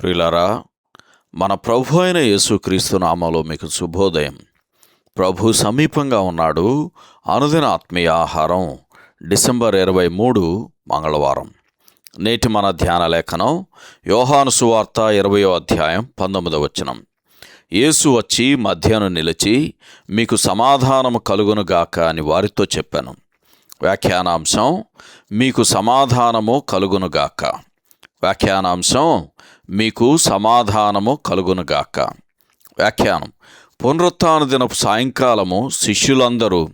ప్రియులారా మన ప్రభు అయిన యేసుక్రీస్తు నామలో మీకు శుభోదయం. ప్రభు సమీపంగా ఉన్నాడు. అనుదిన ఆత్మీయ ఆహారం డిసెంబర్ ఇరవై మూడు మంగళవారం. నేటి మన ధ్యాన లేఖనం యోహాను సువార్త ఇరవయో అధ్యాయం పంతొమ్మిదవ వచనం. యేసు వచ్చి మధ్యాహ్నం నిలిచి మీకు సమాధానము కలుగునుగాక అని వారితో చెప్పాను. వ్యాఖ్యానాంశం మీకు సమాధానము కలుగునుగాక వ్యాఖ్యానాంశం మీకు సమాధానము కలుగునుగాక. వ్యాఖ్యానం. పునరుత్న దినపు సాయంకాలము శిష్యులందరూ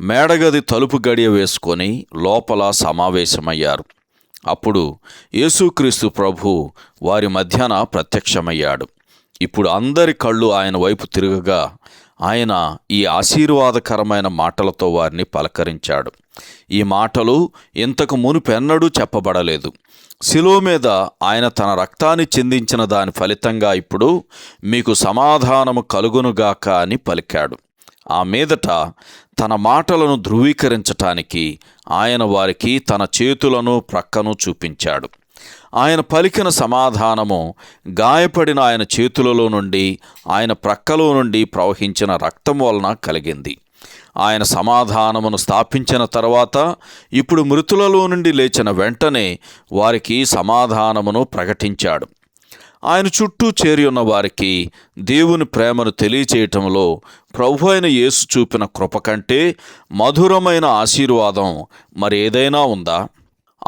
మేడగది తలుపు గడియ వేసుకొని లోపల సమావేశమయ్యారు. అప్పుడు యేసుక్రీస్తు ప్రభు వారి మధ్యన ప్రత్యక్షమయ్యాడు. ఇప్పుడు అందరి కళ్ళు ఆయన వైపు తిరగగా ఆయన ఈ ఆశీర్వాదకరమైన మాటలతో వారిని పలకరించాడు. ఈ మాటలు ఇంతకు మునుపెన్నడూ చెప్పబడలేదు. శిలో మీద ఆయన తన రక్తాన్ని చెందించిన దాని ఫలితంగా ఇప్పుడు మీకు సమాధానము కలుగునుగాక అని పలికాడు. ఆ మీదట తన మాటలను ధృవీకరించటానికి ఆయన వారికి తన చేతులను ప్రక్కను చూపించాడు. ఆయన పలికిన సమాధానము గాయపడిన ఆయన చేతులలో నుండి ఆయన ప్రక్కలో నుండి ప్రవహించిన రక్తం వలన కలిగింది. ఆయన సమాధానమును స్థాపించిన తర్వాత ఇప్పుడు మృతులలో నుండి లేచిన వెంటనే వారికి సమాధానమును ప్రకటించాడు. ఆయన చుట్టూ చేరి ఉన్న వారికి దేవుని ప్రేమను తెలియచేయటంలో ప్రభు అయిన యేసు చూపిన కృప కంటే మధురమైన ఆశీర్వాదం మరి ఏదైనా ఉందా?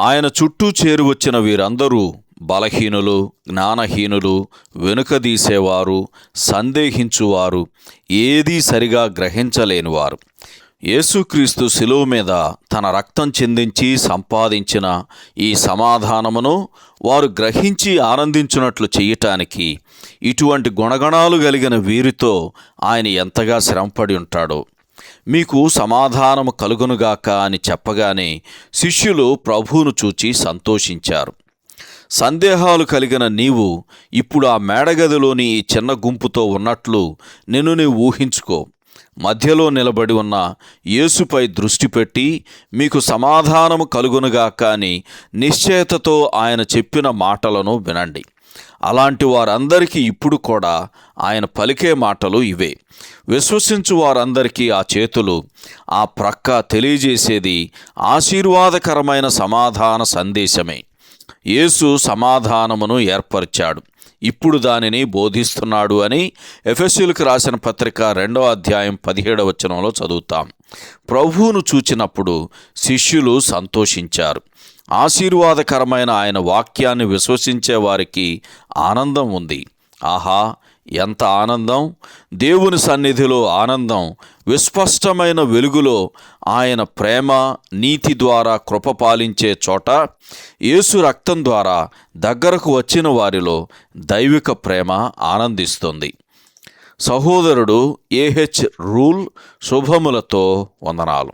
ఆయన చుట్టూ చేరువచ్చిన వీరందరూ బలహీనులు జ్ఞానహీనులు వెనుకదీసేవారు సందేహించువారు ఏదీ సరిగా గ్రహించలేనివారు. యేసుక్రీస్తు శిలువ మీద తన రక్తం చెందించి సంపాదించిన ఈ సమాధానమును వారు గ్రహించి ఆనందించున్నట్లు చేయటానికి ఇటువంటి గుణగణాలు కలిగిన వీరితో ఆయన ఎంతగా శ్రమపడి ఉంటాడో. మీకు సమాధానము కలుగునుగాక అని చెప్పగానే శిష్యులు ప్రభువును చూచి సంతోషించారు. సందేహాలు కలిగిన నీవు ఇప్పుడు ఆ మేడగదిలోని ఈ చిన్న గుంపుతో ఉన్నట్లు నిన్ను నీవు ఊహించుకో. మధ్యలో నిలబడి ఉన్న యేసుపై దృష్టి పెట్టి మీకు సమాధానము కలుగునుగాక అని నిశ్చయతతో ఆయన చెప్పిన మాటలను వినండి. అలాంటి వారందరికీ ఇప్పుడు కూడా ఆయన పలికే మాటలు ఇవే. విశ్వసించు వారందరికీ ఆ చేతులు ఆ ప్రక్క తెలియజేసేది ఆశీర్వాదకరమైన సమాధాన సందేశమే. యేసు సమాధానమును ఏర్పరిచాడు. ఇప్పుడు దానిని బోధిస్తున్నాడు అని ఎఫ్ఎస్యులకు రాసిన పత్రిక రెండవ అధ్యాయం పదిహేడవ వచనంలో చదువుతాం. ప్రభువును చూచినప్పుడు శిష్యులు సంతోషించారు. ఆశీర్వాదకరమైన ఆయన వాక్యాన్ని విశ్వసించే వారికి ఆనందం ఉంది. ఆహా ఎంత ఆనందం! దేవుని సన్నిధిలో ఆనందం విస్పష్టమైన వెలుగులో ఆయన ప్రేమ నీతి ద్వారా కృప పాలించే చోట యేసు రక్తం ద్వారా దగ్గరకు వచ్చిన వారిలో దైవిక ప్రేమ ఆనందిస్తుంది. సహోదరుడు ఏహెచ్ రూల్ శుభములతో వందనాలు.